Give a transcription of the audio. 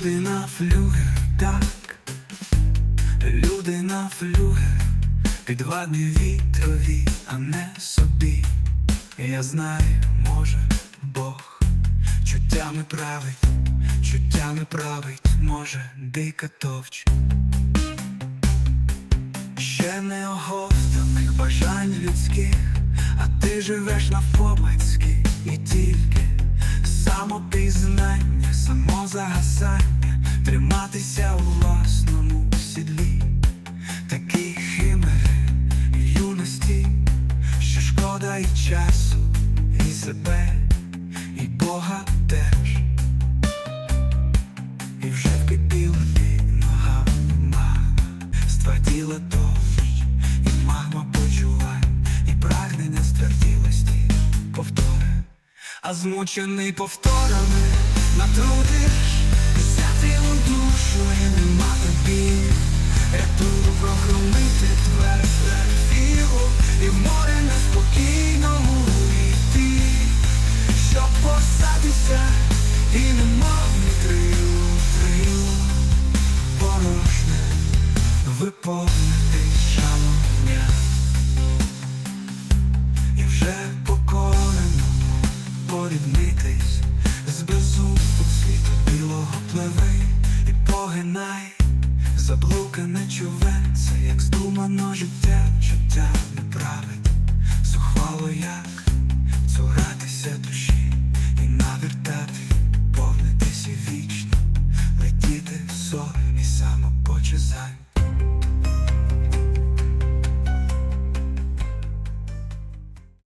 Люди на флюгер, так, люди на флюгер, підвладні вітрові, а не собі. Я знаю, може, Бог чуттями править, чуттями править, може, дика товч. Ще не оговтаних бажань людських, а ти живеш на навпомацьки і тільки самопізнання, самозагасання, триматися у власному сідлі, такі химери юності, що шкода і часу, і себе, а змучений повторами натрудиш, взяти у душу і нема тобі, рятую прохромити тверде фігу, і в море неспокійному йти щоб посадися і не мав ні крил, крил порожне виповнитись поріднитись з безумством світу білого пливи і погинай, заблукане човенце, як здумано життя, життя не править, сухвало як цуратися душі і навертати, повнитися вічно, летіти в сон і самопочезань.